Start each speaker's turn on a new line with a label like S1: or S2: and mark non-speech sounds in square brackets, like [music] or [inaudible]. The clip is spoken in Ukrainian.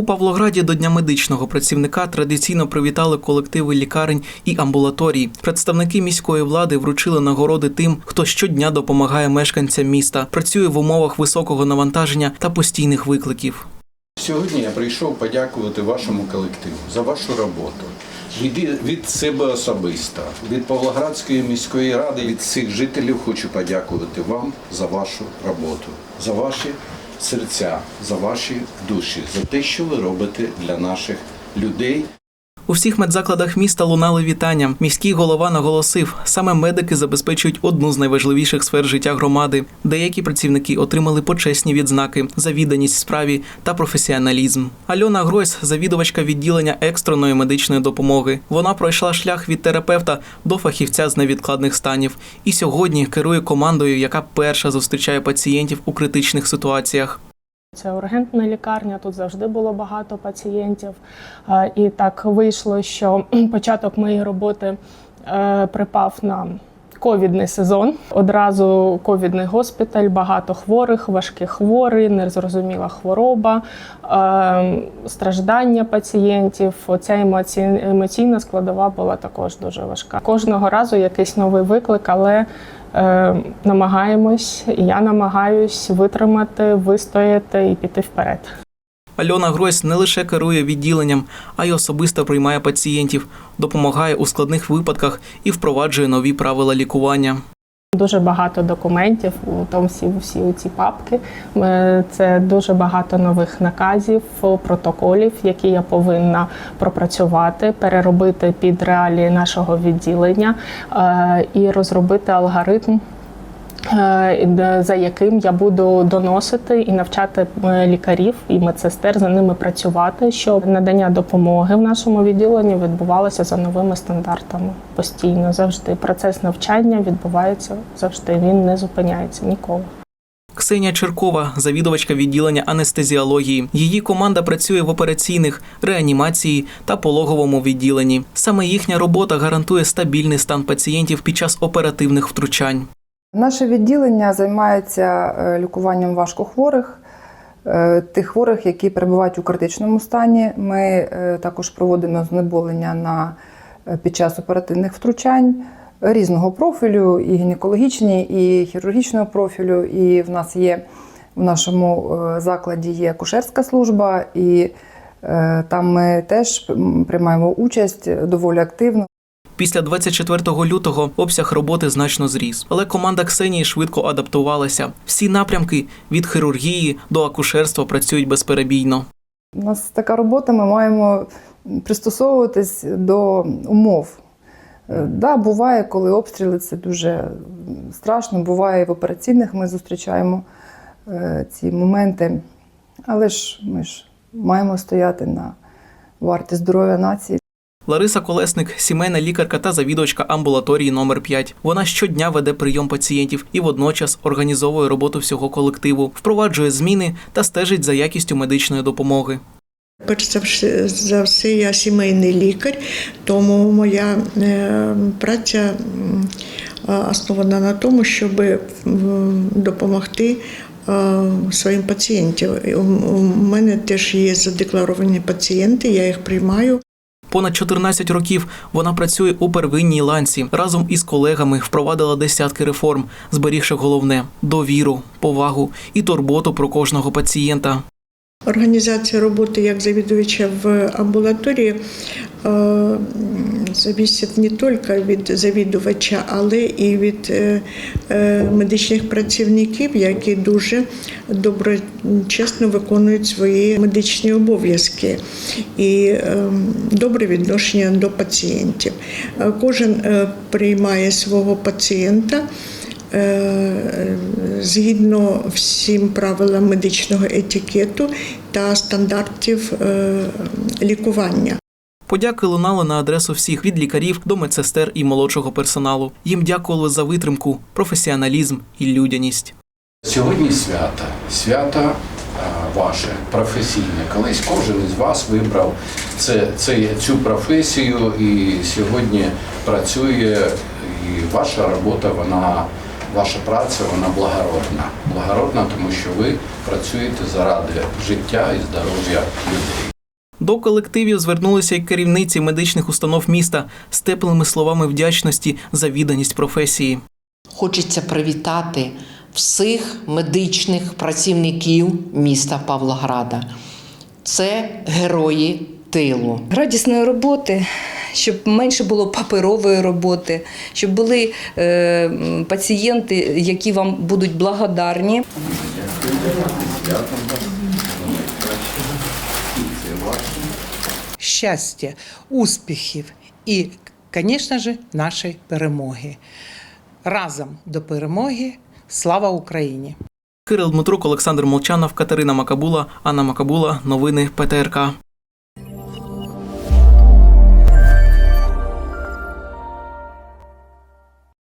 S1: У Павлограді до Дня медичного працівника традиційно привітали колективи лікарень і амбулаторій. Представники міської влади вручили нагороди тим, хто щодня допомагає мешканцям міста, працює в умовах високого навантаження та постійних викликів.
S2: Сьогодні я прийшов подякувати вашому колективу за вашу роботу. Від, себе особисто, від Павлоградської міської ради, від всіх жителів хочу подякувати вам за вашу роботу, за ваші серця, за ваші душі, за те, що ви робите для наших людей.
S1: У всіх медзакладах міста лунали вітання. Міський голова наголосив, саме медики забезпечують одну з найважливіших сфер життя громади. Деякі працівники отримали почесні відзнаки за відданість справі та професіоналізм. Альона Гройс, завідувачка відділення екстреної медичної допомоги. Вона пройшла шлях від терапевта до фахівця з невідкладних станів і сьогодні керує командою, яка перша зустрічає пацієнтів у критичних ситуаціях.
S3: Це ургентна лікарня, тут завжди було багато пацієнтів. І так вийшло, що [clears throat] початок моєї роботи е, припав на ковідний сезон. Одразу ковідний госпіталь, багато хворих, важкі хворі, незрозуміла хвороба, е, страждання пацієнтів. Оця емоці- емоційна складова була також дуже важка. Кожного разу якийсь новий виклик, але е, намагаємось, і я намагаюсь витримати, вистояти і піти вперед.
S1: Альона Гройс не лише керує відділенням, а й особисто приймає пацієнтів, допомагає у складних випадках і впроваджує нові правила лікування.
S3: Дуже багато документів, у тому всі, всі ці папки. Це дуже багато нових наказів, протоколів, які я повинна пропрацювати, переробити під реалії нашого відділення е, і розробити алгоритм. Е, За яким я буду доносити і навчати е, лікарів і медсестер за ними працювати, щоб надання допомоги в нашому відділенні відбувалося за новими стандартами постійно завжди. Процес навчання відбувається завжди. Він не зупиняється ніколи.
S1: Ксенія Черкова, завідувачка відділення анестезіології. Її команда працює в операційних, реанімації та пологовому відділенні. Саме їхня робота гарантує стабільний стан пацієнтів під час оперативних втручань.
S4: Наше відділення займається е, лікуванням важкохворих, е, тих хворих, які перебувають у критичному стані. Ми е, також проводимо знеболення на, під час оперативних втручань різного профілю, і гінекологічні, і хірургічного профілю. І в нас є в нашому закладі є акушерська служба, і там ми теж приймаємо участь доволі активно.
S1: Після 24 лютого обсяг роботи значно зріс, але команда Ксенії швидко адаптувалася. Всі напрямки від хірургії до акушерства працюють безперебійно.
S4: У нас така робота, ми маємо пристосовуватись до умов. Е, Да, буває, коли обстріли це дуже страшно, буває в операційних ми зустрічаємо е, ці моменти. Але ж ми ж маємо стояти на варті здоров'я нації.
S1: Лариса Колесник, сімейна лікарка та завідувачка амбулаторії номер 5 Вона щодня веде прийом пацієнтів і водночас організовує роботу всього колективу, впроваджує зміни та стежить за якістю медичної допомоги.
S5: Перш за все, я сімейний лікар, тому моя е, праця основана на тому, щоб допомогти е, своїм У у мене теж є задекларовані пацієнти, я їх приймаю.
S1: Понад 14 років вона працює у первинній ланці. Разом із колегами впровадила десятки реформ, зберігши головне довіру, повагу і турботу про кожного пацієнта.
S5: Організація роботи як завідувача в амбулаторії е, зависить не тільки від завідувача, але і від е, е, медичних працівників, які дуже доброчесно виконують свої медичні обов'язки і добре відношення до пацієнтів. Кожен приймає свого пацієнта. Згідно всім правилам медичного етикету та стандартів лікування.
S1: Подяки лунали на адресу всіх від лікарів до медсестер і молодшого персоналу. Їм дякували за витримку, професіоналізм і людяність.
S2: Сьогодні свято е, ваше професійне. Колись кожен із вас вибрав це, це, цю професію і сьогодні працює. І ваша робота, вона, ваша праця, вона благородна. Благородна, тому що ви працюєте заради життя і здоров'я людей.
S1: До колективів звернулися й керівниці медичних установ міста з теплими словами вдячності за відданість професії.
S6: Хочеться привітати всіх медичних працівників міста Павлограда. Це герої тилу.
S7: радісної роботи, щоб менше було паперової роботи, щоб були е, пацієнти, які вам будуть благодарні.
S8: Щастя, успіхів і, звісно ж, нашої перемоги. Разом до перемоги. Слава Україні!
S1: Кирил Дмитрук, Олександр Молчанов, Катерина Макабула, Анна Макабула. Новини ПТРК.